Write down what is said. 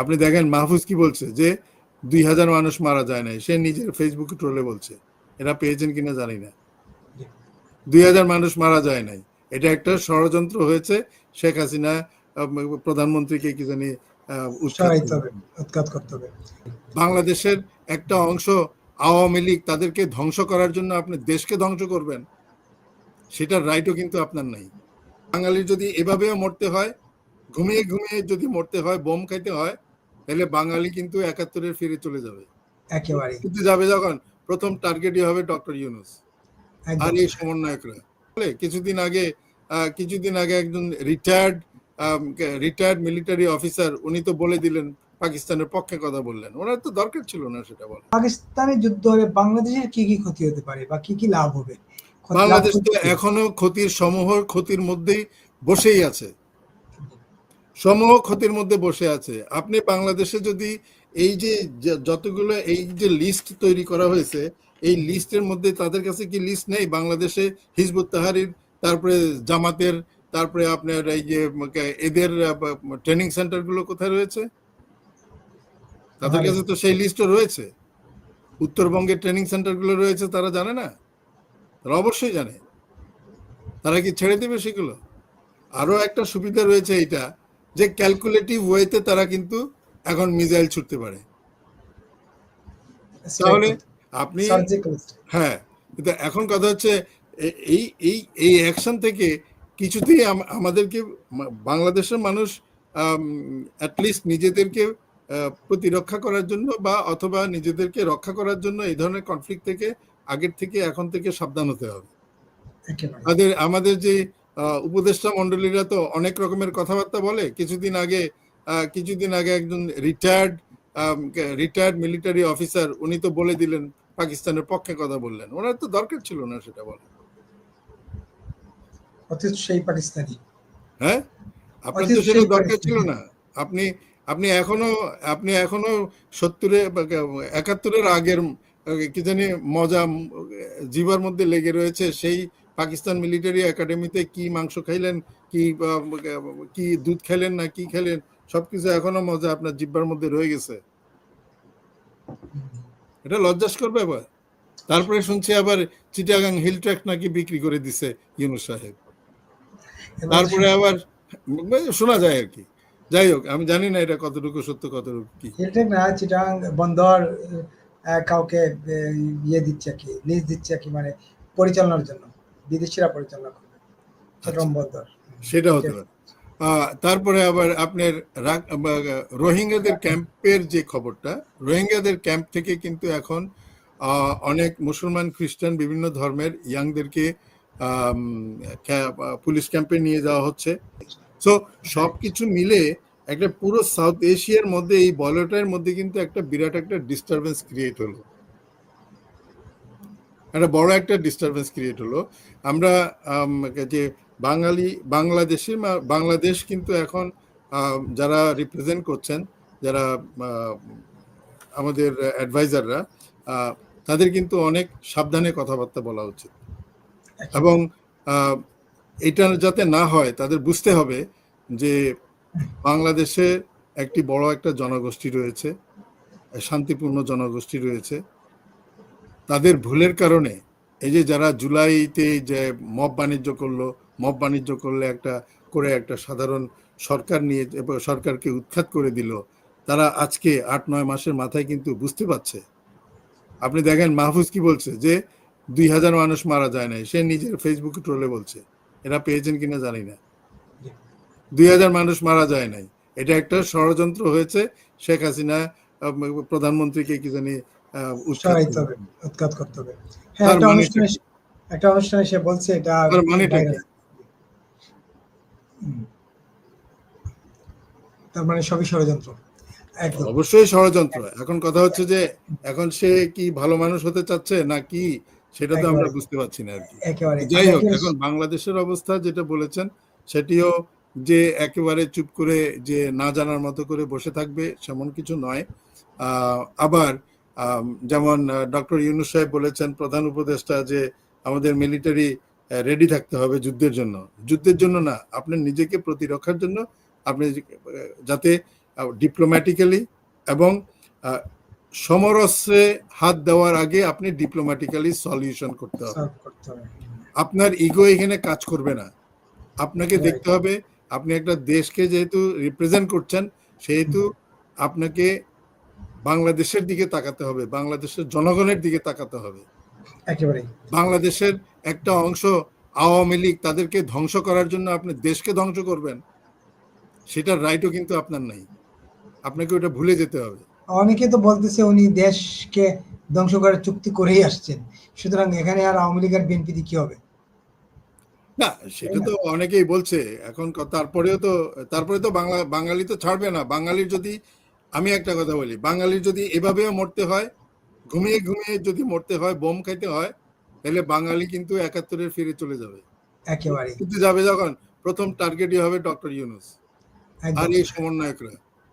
আপনি দেখেন মাহফুজ কি বলছে? যে দুই হাজার মানুষ মারা যায় নাই। সে নিজের ফেসবুকে ট্রোলে বলছে। এরা পেয়েছেন কিনা জানি না। দুই হাজার মানুষ মারা যায় নাই। এটা একটা ষড়যন্ত্র হয়েছে। শেখ হাসিনা প্রধানমন্ত্রীকে কি জানি উৎখাত করতে হবে। বাংলাদেশের একটা অংশ আওয়ামী লীগ তাদেরকে ধ্বংস করার জন্য আপনি দেশকে ধ্বংস করবেন সেটার রাইটও কিন্তু আপনার নাই। বাঙালির যদি এভাবেও মরতে হয় ঘুমিয়ে ঘুমিয়ে যদি মরতে হয় বোম খাইতে হয় তাহলে বাঙালি কিন্তু একাত্তরের ফিরে চলে যাবে। একেবারে। কিন্তু যাবে যখন প্রথম টার্গেটই হবে ডক্টর ইউনুস। আর এই সমন্বয়করা। বলে কিছুদিন আগে কিছুদিন আগে একজন রিটায়ার্ড রিটায়ার্ড মিলিটারি অফিসার উনি তো বলে দিলেন পাকিস্তানের পক্ষে কথা বললেন। ওনার তো দরকার ছিল না সেটা বলা পাকিস্তানে যুদ্ধ হলে বাংলাদেশের কি কি ক্ষতি হতে পারে বা কি কি লাভ হবে? বাংলাদেশ তো এখনও ক্ষতির সমূহ ক্ষতির মধ্যেই বসেই আছে। সমূহ ক্ষতির মধ্যে বসে আছে। আপনি বাংলাদেশে যদি এই যে যতগুলো এই যে লিস্ট তৈরি করা হয়েছে, এই লিস্টের মধ্যে তাদের কাছে কি লিস্ট নেই? বাংলাদেশে হিজবুত তাহারির, তারপরে জামাতের, তারপরে আপনার এই যে এদের ট্রেনিং সেন্টারগুলো কোথায় রয়েছে? তাদের কাছে তো সেই লিস্টও রয়েছে। উত্তরবঙ্গের ট্রেনিং সেন্টারগুলো রয়েছে, তারা জানে না? তারা অবশ্যই জানে। তারা কি ছেড়ে দেবে সেগুলো? আরও একটা সুবিধা রয়েছে এটা যে ক্যালকুলেটিভ ওয়েতে তারা কিন্তু এখন মিসাইল ছুটতে পারে। তাহলে আপনি হ্যাঁ কিন্তু এখন কথা হচ্ছে এই এই এই অ্যাকশন থেকে কিছুতেই আমাদেরকে বাংলাদেশের মানুষ অ্যাটলিস্ট নিজেদেরকে প্রতিরক্ষা করার জন্য বা অথবা নিজেদেরকে রক্ষা করার জন্য এই ধরনের কনফ্লিক্ট থেকে আগের থেকে এখন থেকে সাবধান হতে হবে। আমাদের আমাদের যে উপদেষ্টা মন্ডলীরা তো অনেক রকমের কথাবার্তা বলে। কিছুদিন আগে কিছুদিন আগে একজন রিটায়ার্ড রিটায়ার্ড মিলিটারি অফিসার উনি তো বলে দিলেন পাকিস্তানের পক্ষে কথা বললেন। ওনার তো দরকার ছিল না সেটা বলা সেই পাকিস্তানি। হ্যাঁ? আপনার তো সেটা দরকার ছিল না। আপনি আপনি এখনও আপনি এখনও সত্তরে একাত্তরের আগের কি জানি মজা জিবার মধ্যে লেগে রয়েছে সেই পাকিস্তান মিলিটারি একাডেমিতে কি মাংস খাইলেন, কি কি দুধ খেলেন না কি খেলেন সবকিছু এখনও মজা আপনার জিব্বার মধ্যে রয়ে গেছে। এটা লজ্জাস্কর ব্যাপার। তারপরে শুনছি আবার চিটাগাং হিল ট্র্যাক নাকি বিক্রি করে দিছে ইউনুস সাহেব। তারপরে আবার, শোনা যায় আর কি। যাই হোক, আমি জানি না এটা কতটুকু সত্য, কতটুকু কি। চিটাং বন্দর কাউকে ইয়ে দিচ্ছে কি, লিজ দিচ্ছে কি মানে পরিচালনার জন্য। বিদেশিরা পরিচালনা করবে। চট্টগ্রাম বন্দর। সেটা হতে পারে। তারপরে আবার আপনার রোহিঙ্গাদের ক্যাম্পের যে খবরটা রোহিঙ্গাদের ক্যাম্প থেকে কিন্তু এখন অনেক মুসলমান খ্রিস্টান বিভিন্ন ধর্মের ইয়াংদেরকে পুলিশ ক্যাম্পে নিয়ে যাওয়া হচ্ছে। সো সবকিছু মিলে একটা পুরো সাউথ এশিয়ার মধ্যে এই বলয়টার মধ্যে কিন্তু একটা বিরাট একটা ডিস্টারবেন্স ক্রিয়েট হলো। একটা বড় একটা ডিস্টারবেন্স ক্রিয়েট হলো। আমরা যে বাঙালি, বাংলাদেশি বাংলাদেশ কিন্তু এখন যারা রিপ্রেজেন্ট করছেন, যারা আমাদের অ্যাডভাইজাররা তাদের কিন্তু অনেক সাবধানে কথাবার্তা বলা উচিত। এবং এটা যাতে না হয়, তাদের বুঝতে হবে যে বাংলাদেশে একটি বড় একটা জনগোষ্ঠী রয়েছে, শান্তিপূর্ণ জনগোষ্ঠী রয়েছে। তাদের ভুলের কারণে এই যে যারা জুলাইতে যে মব বাণিজ্য করল, মব বাণিজ্য করলে একটা, করে একটা সাধারণ সরকার নিয়ে, সরকারকে উৎখাত করে দিল, তারা আজকে আট, নয় মাসের মাথায় কিন্তু বুঝতে পারছে। আপনি দেখেন মাহফুজ কি বলছে যে দুই হাজার মানুষ মারা যায় নাই, সে নিজের ফেসবুকে ট্রোলে বলছে। এরা পেয়েছেন কিনা জানি না। দুই হাজার মানুষ মারা যায় নাই। এটা একটা ষড়যন্ত্র হয়েছে। শেখ হাসিনা প্রধানমন্ত্রীকে কি জানি সরাইতে হবে উৎখাত করতে হবে। হ্যাঁ একটা মানে অনুষ্ঠানে একটা অনুষ্ঠানে সে বলছে এটা তার। হুম। তার মানে সবই ষড়যন্ত্র। অবশ্যই ষড়যন্ত্র। এখন কথা হচ্ছে যে এখন সে কি ভালো মানুষ হতে চাচ্ছে না কি? সেটা তো আমরা বুঝতে পারছি না আর কি। যাই হোক এখন বাংলাদেশের অবস্থা যেটা বলেছেন সেটিও যে একেবারে চুপ করে যে না জানার মতো করে বসে থাকবে সেমন কিছু নয়। আহ, আবার যেমন ডক্টর ইউনুস সাহেব বলেছেন প্রধান উপদেষ্টা যে আমাদের মিলিটারি রেডি থাকতে হবে যুদ্ধের জন্য। যুদ্ধের জন্য না আপনার নিজেকে প্রতিরক্ষার জন্য আপনি যাতে ডিপ্লোম্যাটিক্যালি এবং আহ, সমরস্ত্রে হাত দেওয়ার আগে আপনি ডিপ্লোম্যাটিক্যালি সলিউশন করতে হবে। আপনার ইগো এখানে কাজ করবে না। আপনাকে দেখতে হবে আপনি একটা দেশকে যেহেতু রিপ্রেজেন্ট করছেন সেহেতু আপনাকে বাংলাদেশের দিকে তাকাতে হবে বাংলাদেশের জনগণের দিকে তাকাতে হবে। একেবারেই। বাংলাদেশের একটা অংশ আওয়ামী লীগ তাদেরকে ধ্বংস করার জন্য আপনি দেশকে ধ্বংস করবেন সেটার রাইটও কিন্তু আপনার নাই। আপনাকে ওটা ভুলে যেতে হবে। অনেকে তো বলতেছে উনি দেশকে ধ্বংস করার চুক্তি করেই আসছেন সুতরাং এখানে আর আওয়ামী লীগ আর বিএনপি কি হবে? না সেটা তো অনেকেই বলছে এখন তারপরেও তো তারপরে তো বাংলা বাঙালি তো ছাড়বে না। বাঙালির যদি আমি একটা কথা বলি বাঙালির যদি এভাবেও মরতে হয় ঘুমিয়ে ঘুমিয়ে যদি মরতে হয় বোম খাইতে হয় তাহলে বাঙালি কিন্তু একাত্তরের ফিরে চলে যাবে। একেবারে কিন্তু যাবে যখন? প্রথম টার্গেটই হবে ডক্টর ইউনুস আর এই সমন্বয়করা।